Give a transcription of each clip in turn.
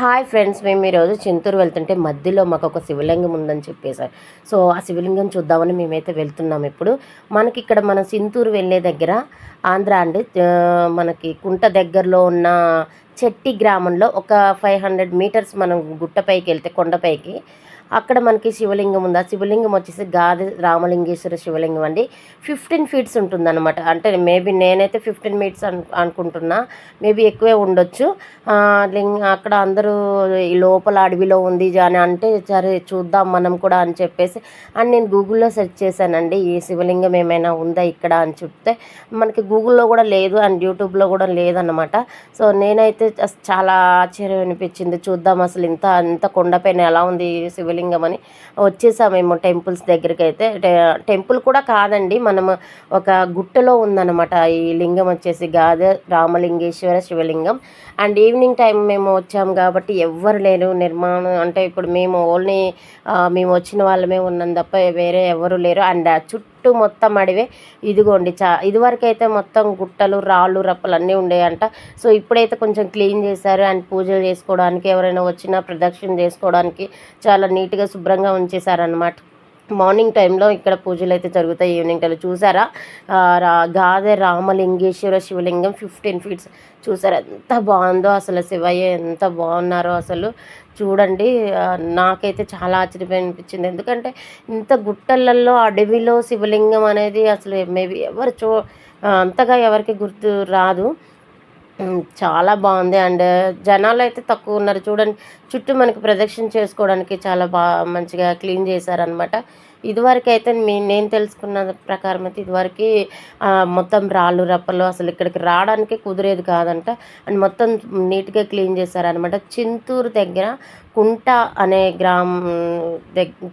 Hi friends మేము ఈరోజు చింతూరు వెళ్తుంటే మధ్యలో మాకు ఒక శివలింగం ఉందని చెప్పేశారు. సో ఆ శివలింగం చూద్దామని మేమైతే వెళ్తున్నాం ఇప్పుడు. మనకి ఇక్కడ మన చింతూరు వెళ్ళే దగ్గర ఆంధ్ర అండి మనకి కుంట దగ్గరలో ఉన్న చెట్టి గ్రామంలో ఒక ఫైవ్ హండ్రెడ్ మీటర్స్ మనం గుట్టపైకి వెళ్తే కొండపైకి అక్కడ మనకి శివలింగం ఉంది. ఆ శివలింగం వచ్చేసి గాది రామలింగేశ్వర శివలింగం అండి. ఫిఫ్టీన్ ఫీట్స్ ఉంటుందన్నమాట. అంటే మేబీ నేనైతే ఫిఫ్టీన్ మీట్స్ అను అనుకుంటున్నా. మేబీ ఎక్కువే ఉండొచ్చు. లింగ అక్కడ అందరూ ఈ లోపల అడవిలో ఉంది అని అంటే సరే చూద్దాం మనం కూడా అని చెప్పేసి అండ్ నేను గూగుల్లో సెర్చ్ చేశానండి. ఈ శివలింగం ఏమైనా ఉందా ఇక్కడ అని చెప్తే మనకి గూగుల్లో కూడా లేదు అండ్ యూట్యూబ్లో కూడా లేదన్నమాట. సో నేనైతే చాలా ఆశ్చర్యం అనిపించింది. చూద్దాం అసలు ఇంత ఇంత కొండపైన ఎలా ఉంది శివలింగం? శివలింగం అని వచ్చేసామేమో టెంపుల్స్ దగ్గరికి అయితే టెంపుల్ కూడా కాదండి మనం ఒక గుట్టలో ఉందన్నమాట. ఈ లింగం వచ్చేసి గాద రామలింగేశ్వర శివలింగం. అండ్ ఈవినింగ్ టైం మేము వచ్చాము కాబట్టి ఎవ్వరు లేరు. నిర్మాణం అంటే ఇప్పుడు మేము ఓన్లీ మేము వచ్చిన వాళ్ళమే ఉన్నాం తప్ప వేరే ఎవరు లేరు. అండ్ చుట్టూ చుట్టూ మొత్తం అడివే. ఇదిగోండి చా ఇదివరకైతే మొత్తం గుట్టలు రాళ్ళు రప్పలు అన్నీ ఉండేయంట. సో ఇప్పుడైతే కొంచెం క్లీన్ చేశారు అండ్ పూజలు చేసుకోవడానికి ఎవరైనా వచ్చినా ప్రదక్షిణ చేసుకోవడానికి చాలా నీట్గా శుభ్రంగా ఉంచేశారనమాట మార్నింగ్ టైంలో ఇక్కడ పూజలు అయితే జరుగుతాయి ఈవినింగ్ టైంలో. చూసారా? గాదె రామలింగేశ్వర శివలింగం ఫిఫ్టీన్ ఫీట్స్. చూసారా ఎంత బాగుందో అసలు శివయ్య ఎంత బాగున్నారో అసలు. చూడండి నాకైతే చాలా ఆశ్చర్యం అనిపించింది. ఎందుకంటే ఇంత గుట్టలలో అడవిలో శివలింగం అనేది అసలు మేబీ ఎవరు చూ అంతగా ఎవరికి గుర్తు రాదు. చాలా బాగుంది. అండ్ జనాలు అయితే తక్కువ ఉన్నారు. చూడండి చుట్టూ మనకి ప్రదక్షిణ చేసుకోవడానికి చాలా బాగా మంచిగా క్లీన్ చేశారనమాట ఇదివరకు అయితే మీ నేను తెలుసుకున్న ప్రకారం అయితే ఇదివరకు మొత్తం రాళ్ళు రప్పలు అసలు ఇక్కడికి రావడానికి కుదిరేది కాదంట. అండ్ మొత్తం నీట్గా క్లీన్ చేశారనమాట చింతూరు దగ్గర కుంట అనే గ్రామం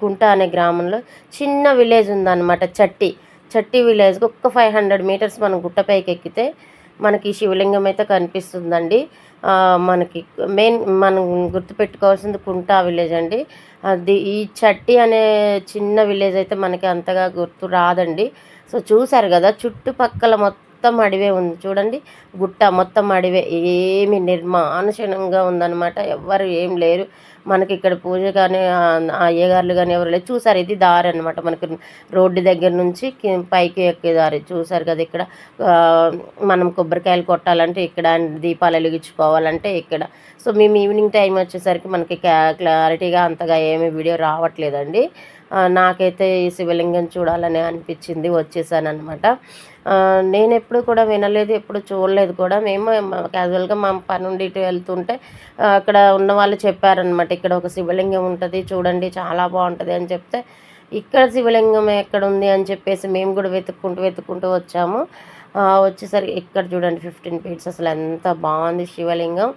కుంట అనే గ్రామంలో చిన్న విలేజ్ ఉందన్నమాట. చట్టి. చట్టి విలేజ్కి ఒక్క ఫైవ్ హండ్రెడ్ మీటర్స్ మనం గుట్టపైకి ఎక్కితే మనకి శివలింగం అయితే కనిపిస్తుందండి. మనకి మెయిన్ మనం గుర్తుపెట్టుకోవాల్సింది కుంటా విలేజ్ అండి. అది ఈ చట్టి అనే చిన్న విలేజ్ అయితే మనకి అంతగా గుర్తు రాదండి. సో చూసారు కదా చుట్టుపక్కల మొత్తం మొత్తం అడివే ఉంది. చూడండి గుట్ట మొత్తం అడివే. ఏమి నిర్మానుషణంగా ఉందన్నమాట. ఎవ్వరు ఏం లేరు. మనకి ఇక్కడ పూజ కానీ అయ్యగారులు కానీ ఎవరు లేరు. చూసారు ఇది దారి అనమాట మనకి రోడ్డు దగ్గర నుంచి పైకి ఎక్కే దారి. చూసారు కదా ఇక్కడ. మనం కొబ్బరికాయలు కొట్టాలంటే ఇక్కడ దీపాలు వెలిగించుకోవాలంటే ఇక్కడ. సో మేము ఈవినింగ్ టైం వచ్చేసరికి మనకి క్లారిటీగా అంతగా ఏమీ వీడియో రావట్లేదండి. నాకైతే ఈ శివలింగం చూడాలని అనిపించింది వచ్చేసానమాట నేను ఎప్పుడు కూడా వినలేదు ఎప్పుడు చూడలేదు కూడా. మేము క్యాజువల్గా మా పని నుండి ఇటు వెళ్తుంటే అక్కడ ఉన్న వాళ్ళు చెప్పారనమాట ఇక్కడ ఒక శివలింగం ఉంటుంది చూడండి చాలా బాగుంటుంది అని చెప్తే ఇక్కడ శివలింగం ఎక్కడ ఉంది అని చెప్పేసి మేము కూడా వెతుక్కుంటూ వెతుక్కుంటూ వచ్చాము. వచ్చేసరికి ఇక్కడ చూడండి ఫిఫ్టీన్ ఫీట్స్ అసలు ఎంత బాగుంది శివలింగం.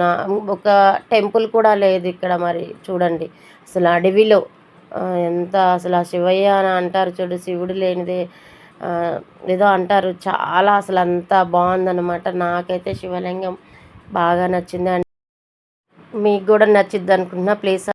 నా ఒక టెంపుల్ కూడా లేదు ఇక్కడ మరి చూడండి. అసలు అడవిలో ఎంత అసలు ఆ శివయ్య అని అంటారు చూడు శివుడు లేనిదే ఏదో అంటారు. చాలా అసలు అంత బాగుందనమాట నాకైతే శివలింగం బాగా నచ్చింది. అండ్ మీకు కూడా నచ్చిద్ది అనుకుంటున్నా ప్లీజ్